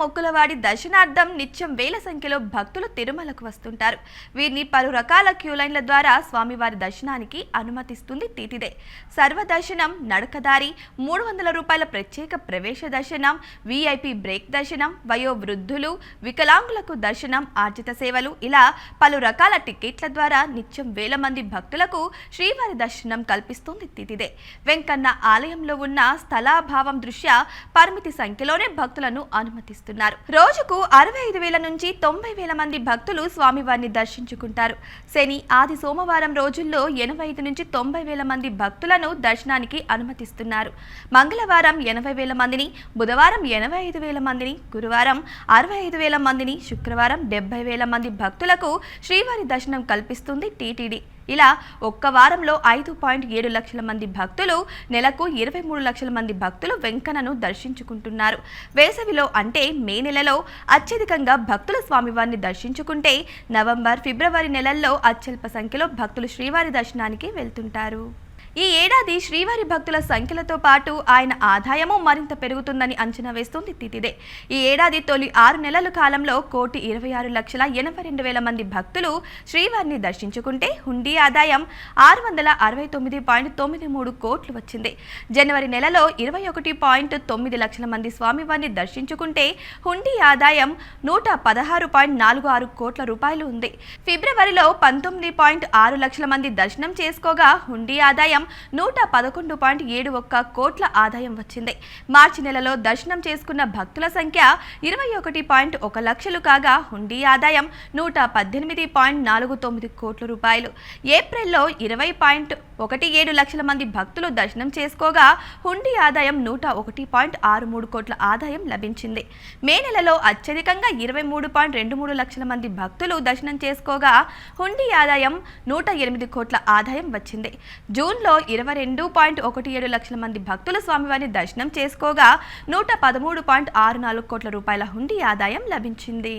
మొక్కులవాడి దర్శనార్థం నిత్యం వేల సంఖ్యలో భక్తులు తిరుమలకు వస్తుంటారు. వీరిని పలు రకాల క్యూ లైన్ల ద్వారా స్వామివారి దర్శనానికి అనుమతిస్తుంది తీతిదే. సర్వ దర్శనం నడకదారి మూడు వందల రూపాయల ప్రత్యేక ప్రవేశ దర్శనం వీఐపీ బ్రేక్ దర్శనం వయో వృద్ధులు వికలాంగులకు దర్శనం ఆర్జిత సేవలు ఇలా పలు రకాల టికెట్ల ద్వారా నిత్యం వేల మంది భక్తులకు శ్రీవారి దర్శనం కల్పిస్తుంది తితిదే. వెంకన్న ఆలయంలో ఉన్న స్థలాభావం దృష్ట్యా పరిమితి సంఖ్యలోనే భక్తులను అనుమతిస్తుంది. అనుమతిస్తున్నారు రోజుకు అరవై ఐదు వేల నుంచి తొంభై వేల మంది భక్తులు స్వామివారిని దర్శించుకుంటారు. శని ఆది సోమవారం రోజుల్లో ఎనభై ఐదు నుంచి తొంభై వేల మంది భక్తులను దర్శనానికి అనుమతిస్తున్నారు. మంగళవారం ఎనభై వేల మందిని బుధవారం ఎనభై ఐదు వేల మందిని గురువారం అరవై ఐదు వేల మందిని శుక్రవారం డెబ్బై వేల మంది భక్తులకు శ్రీవారి దర్శనం కల్పిస్తుంది టీటీడీ. ఇలా ఒక్క వారంలో ఐదు పాయింట్ ఏడు లక్షల మంది భక్తులు నెలకు ఇరవై మూడు లక్షల మంది భక్తులు వెంకన్నను దర్శించుకుంటున్నారు. వేసవిలో అంటే మే నెలలో అత్యధికంగా భక్తుల స్వామివారిని దర్శించుకుంటే నవంబర్ ఫిబ్రవరి నెలల్లో అత్యల్ప సంఖ్యలో భక్తులు శ్రీవారి దర్శనానికి వెళ్తుంటారు. ఈ ఏడాది శ్రీవారి భక్తుల సంఖ్యలతో పాటు ఆయన ఆదాయము మరింత పెరుగుతుందని అంచనా వేస్తుంది తితిదే. ఈ ఏడాది తొలి ఆరు నెలల కాలంలో కోటి ఇరవై ఆరు లక్షల ఎనభై రెండు వేల మంది భక్తులు శ్రీవారిని దర్శించుకుంటే హుండీ ఆదాయం ఆరు వందల అరవై తొమ్మిది పాయింట్ తొమ్మిది మూడు కోట్లు వచ్చింది. జనవరి నెలలో ఇరవై ఒకటి పాయింట్ తొమ్మిది లక్షల మంది స్వామివారిని దర్శించుకుంటే హుండీ ఆదాయం నూట పదహారు పాయింట్ నాలుగు ఆరు కోట్ల రూపాయలు ఉంది. ఫిబ్రవరిలో పంతొమ్మిది పాయింట్ ఆరు లక్షల మంది దర్శనం చేసుకోగా హుండీ ఆదాయం నూట పదకొండు పాయింట్ ఏడు ఒక్క కోట్ల ఆదాయం వచ్చింది. మార్చి నెలలో దర్శనం చేసుకున్న భక్తుల సంఖ్య ఇరవై ఒకటి పాయింట్ ఒక లక్షలు కాగా హుండీ ఆదాయం నూట పద్దెనిమిది పాయింట్ నాలుగు తొమ్మిది కోట్ల రూపాయలు. ఏప్రిల్లో ఇరవై పాయింట్ ఒకటి ఏడు లక్షల మంది భక్తులు దర్శనం చేసుకోగా హుండీ ఆదాయం నూట ఒకటి పాయింట్ ఆరు మూడు కోట్ల ఆదాయం లభించింది. మే నెలలో అత్యధికంగా ఇరవై మూడు పాయింట్ రెండు మూడు లక్షల మంది భక్తులు దర్శనం చేసుకోగా హుండీ ఆదాయం నూట ఎనిమిది కోట్ల ఆదాయం వచ్చింది. జూన్లో ఇరవై రెండు పాయింట్ ఒకటి ఏడు లక్షల మంది భక్తులు స్వామివారిని దర్శనం చేసుకోగా నూట పదమూడు పాయింట్ ఆరు నాలుగు కోట్ల రూపాయల హుండీ ఆదాయం లభించింది.